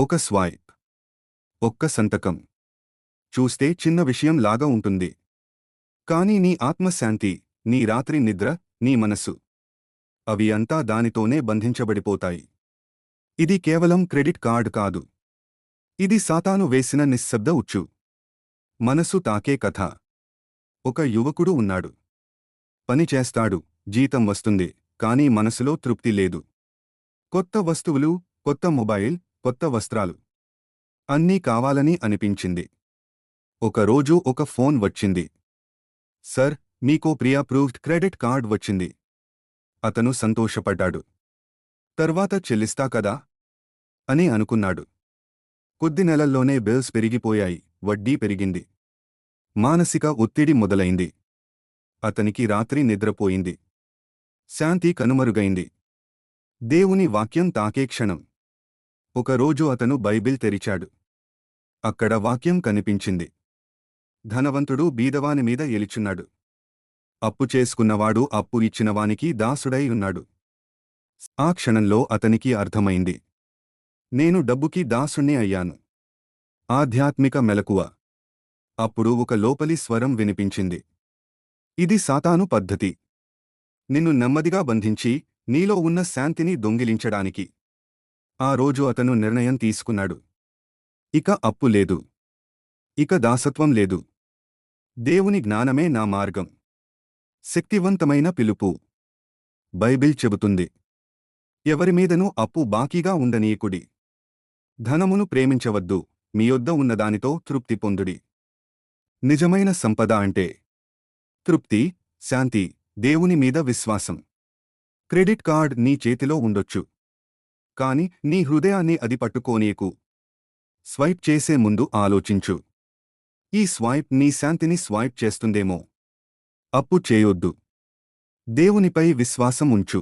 ఒక స్వైప్. ఒక్క సంతకం. చూస్తే చిన్న విషయం లాగా ఉంటుంది. కాని నీ ఆత్మశాంతి నీ రాత్రి నిద్ర నీ మనస్సు అవి అంతా దానితోనే బంధించబడిపోతాయి. ఇది కేవలం క్రెడిట్ కార్డ్ కాదు. ఇది సాతాను వేసిన నిశ్శబ్ద ఉచ్చు. మనసు తాకే కథ. ఒక యువకుడు ఉన్నాడు. పని చేస్తాడు జీతం వస్తుంది కానీ మనసులో తృప్తి లేదు. కొత్త వస్తువులు కొత్త మొబైల్ కొత్త వస్త్రాలు. అన్నీ కావాలని అనిపించింది. ఒకరోజు ఒక ఫోన్ వచ్చింది. సర్ మీకో ప్రియాప్రూవ్డ్ క్రెడిట్ కార్డ్ వచ్చింది. అతను సంతోషపడ్డాడు. తర్వాత చెల్లిస్తా కదా అని అనుకున్నాడు. కొద్ది నెలల్లోనే బిల్స్ పెరిగిపోయాయి. వడ్డీ పెరిగింది. మానసిక ఒత్తిడి మొదలైంది. అతనికి రాత్రి నిద్రపోయింది. శాంతి కనుమరుగైంది. దేవుని వాక్యం తాకే క్షణం. ఒకరోజు అతను బైబిల్ తెరిచాడు. అక్కడ వాక్యం కనిపించింది. ధనవంతుడు బీదవాని మీద ఎలిచున్నాడు అప్పు చేసుకున్నవాడు అప్పు ఇచ్చినవానికి దాసుడై ఉన్నాడు. ఆ క్షణంలో అతనికి అర్థమైంది. నేను డబ్బుకి దాసుణ్ణి అయ్యాను. ఆధ్యాత్మిక మెలకువ. అప్పుడు ఒక లోపలి స్వరం వినిపించింది. ఇది సాతాను పద్ధతి. నిన్ను నెమ్మదిగా బంధించి నీలో ఉన్న శాంతిని దొంగిలించడానికి. ఆ రోజు అతను నిర్ణయం తీసుకున్నాడు. ఇక అప్పు లేదు. ఇక దాసత్వం లేదు. దేవుని జ్ఞానమే నా మార్గం. శక్తివంతమైన పిలుపు. బైబిల్ చెబుతుంది. ఎవరిమీదనూ అప్పు బాకీగా ఉండనీయకుడి. ధనమును ప్రేమించవద్దు. మీ యొద్ద ఉన్నదానితో తృప్తి పొందుడి. నిజమైన సంపద అంటే తృప్తి శాంతి దేవుని మీద విశ్వాసం. క్రెడిట్ కార్డ్ నీ చేతిలో ఉండొచ్చు. కాని నీ హృదయాన్ని అది పట్టుకోనీయకు. స్వైప్ చేసే ముందు ఆలోచించు. ఈ స్వైప్ నీ శాంతిని స్వైప్ చేస్తుందేమో. అప్పు చేయొద్దు. దేవునిపై విశ్వాసం ఉంచు.